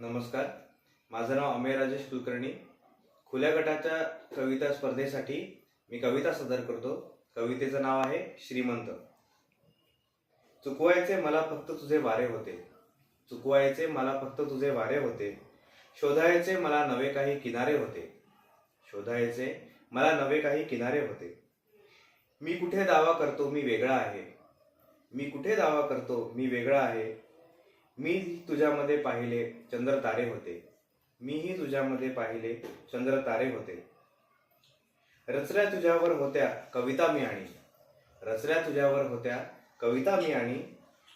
नमस्कार. माझं नाव अमेय राजेश कुलकर्णी. खुल्या गटाच्या कविता स्पर्धेसाठी मी कविता सादर करतो. कवितेचं नाव आहे श्रीमंत. चुकवायचे मला फक्त तुझे वारे होते. चुकवायचे मला फक्त तुझे वारे होते. शोधायचे मला नवे काही किनारे होते. शोधायचे मला नवे काही किनारे होते. मी कुठे दावा करतो मी वेगळा आहे. मी कुठे दावा करतो मी वेगळा आहे. मी तुझ्यामध्ये पाहिले चंद्र तारे होते. मीही तुझ्यामध्ये पाहिले चंद्र तारे होते. रचल्या तुझ्यावर होत्या कविता मी आणि. रचल्या तुझ्यावर होत्या कविता मी आणि.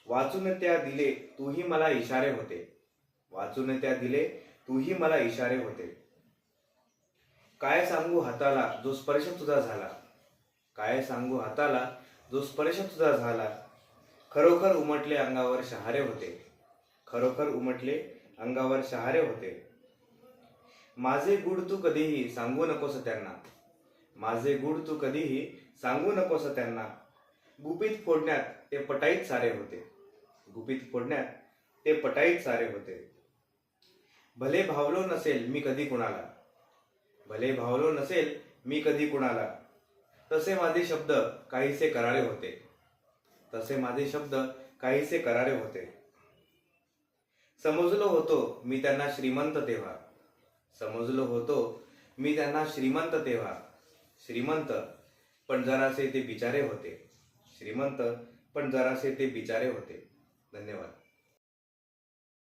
वाचून त्या दिले तूही मला इशारे होते. वाचून त्या दिले तूही मला इशारे होते. काय सांगू हाताला जो स्पर्श तुझा झाला? काय सांगू हाताला जो स्पर्श तुझा झाला? खरोखर उमटले अंगावर शहारे होते. खरोखर उमटले अंगावर शहारे होते. माझे गुड तू कधीही सांगू नकोस त्यांना. माझे गुड तू कधीही सांगू नकोस त्यांना. गुपित फोडण्यात ते पटाईत सारे होते. गुपित फोडण्यात ते पटाईत सारे होते. भले भावलो नसेल मी कधी कुणाला. भले भावलो नसेल मी कधी कुणाला. तसे माझे शब्द काहीसे कराळे होते. तसे माझे शब्द काहीसे करारे होते. समजलो होतो मी त्यांना श्रीमंत तेव्हा. समजलो होतो मी त्यांना श्रीमंत तेव्हा. श्रीमंत पण जरासे ते बिचारे होते. श्रीमंत पण जरासे ते बिचारे होते. धन्यवाद.